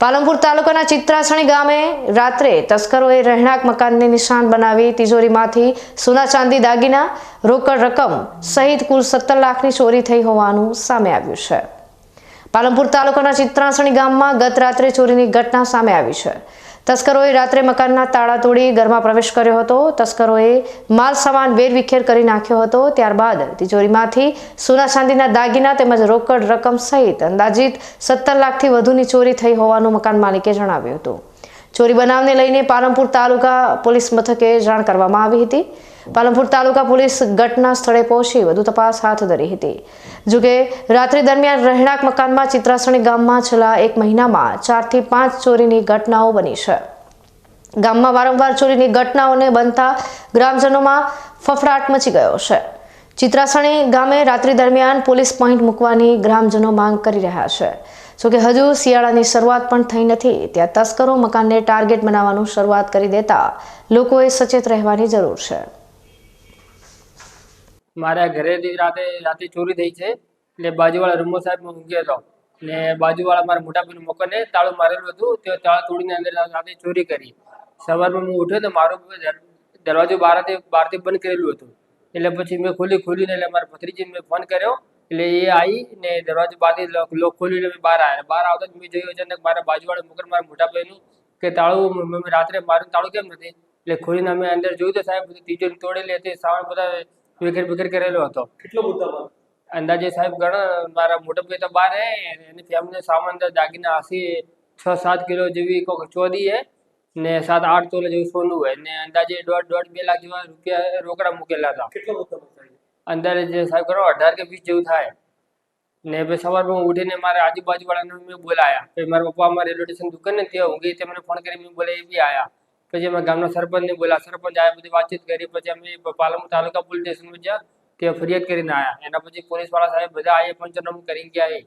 પાલનપુર તાલુકાના ચિત્રાસણી ગામે રાત્રે તસ્કરોએ રહેણાંક મકાનને નિશાન બનાવી તિજોરીમાંથી સોના ચાંદી દાગીના રોકડ રકમ સહિત કુલ સત્તર લાખની ચોરી થઈ હોવાનું સામે આવ્યું છે. પાલનપુર તાલુકાના ચિત્રાસણી ગામમાં ગત રાત્રે ચોરીની ઘટના સામે આવી છે. તસ્કરોએ રાત્રે મકાનના તાળા તોડી ઘરમાં પ્રવેશ કર્યો હતો. તસ્કરોએ માલ સામાન વેરવિખેર કરી નાખ્યો હતો. ત્યારબાદ તિજોરીમાંથી સોના ચાંદીના દાગીના તેમજ રોકડ રકમ સહિત અંદાજિત સત્તર લાખથી વધુની ચોરી થઈ હોવાનું મકાન માલિકે જણાવ્યું હતું. ચોરી બનાવને લઈને પાલનપુર તાલુકા પોલીસ મથકે જાણ કરવામાં આવી હતી. પાલનપુર તાલુકા પોલીસ ઘટના સ્થળે પહોંચી વધુ તપાસ હાથ ધરી હતી. જોકે રાત્રિ દરમિયાન રહેણાંક મકાનમાં ચિત્રાસણી ગામમાં છેલ્લા એક મહિનામાં ચારથી પાંચ ચોરીની ઘટનાઓ બની છે. ગામમાં વારંવાર ચોરીની ઘટનાઓને બનતા ગ્રામજનોમાં ફફડાટ મચી ગયો છે. ચિત્રાસણી ગામે રાત્રિ દરમિયાન પોલીસ પોઈન્ટ મૂકવાની ગ્રામજનો માંગ કરી રહ્યા છે. જોકે હજુ શિયાળાની શરૂઆત પણ થઈ નથી, ત્યાં તસ્કરો મકાનને ટાર્ગેટ બનાવવાનું શરૂઆત કરી દેતા લોકોએ સચેત રહેવાની જરૂર છે. મારા ઘરેથી રાતે રાતે ચોરી થઈ છે, એટલે બાજુવાળા રૂમો સાહેબમાં ઊંઘ્યો હતો ને બાજુવાળા મારા મોટાભાઈ મકાને તાળું મારેલું હતું, તે તાળું તોડીને અંદર રાતે ચોરી કરી. સવારમાં હું ઉઠ્યો તો મારો દરવાજો બહારથી બહારથી બંધ કરેલું હતું. એટલે પછી મેં ખોલી ખોલીને એટલે મારા ભત્રીજીને મેં ફોન કર્યો. એટલે એ આવી ને દરવાજો બાંધી લોક ખોલીને મેં બહાર આવ્યા. બહાર આવતા જ મેં જોયું અચાનક મારા બાજુવાળા મુકર મારા મોટા ભાઈનું કે તાળું મ- મ- રાત્રે મારું તાળું કેમ નથી? એટલે ખોલીને અમે અંદર જોયું તો સાહેબ બધી તિજોરી તોડેલી હતી સામાન બધા વિખેર વિખેર કરેલો હતો. કેટલો મુદ્દા અંદાજે સાહેબ ઘણા મારા મોટા ભાઈ તો બહાર હે એની ફેમિલી સામાન અંદર દાગીના આસી છ સાત કિલો જેવી ચોરી હે. ને સાત આઠ તોલા જેવું સોનું હોય ને અંદાજે દોઢ દોઢ બે લાખ જેવા રૂપિયા રોકડા મૂકેલા હતા. અંદાજે જે સાહેબ કરો અઢાર કે વીસ જેવું થાય. ને પછી સવારમાં હું ઉઠીને મારા આજુબાજુવાળાને મેં બોલાયા. પછી મારા પપ્પા અમારા રેલવે સ્ટેશન દુકાન ને ત્યાં ઊંઘી તેમને ફોન કરી મેં બોલે એ બી આયા. પછી અમે ગામના સરપંચને બોલા સરપંચ આવ્યા બધી વાતચીત કરી. પછી અમે પાલમ તાલુકા પોલીસ સ્ટેશનમાં જ્યાં ત્યાં ફરિયાદ કરીને આયા. એના પછી પોલીસવાળા સાહેબ બધા આયા પંચનામું કરીને ગયા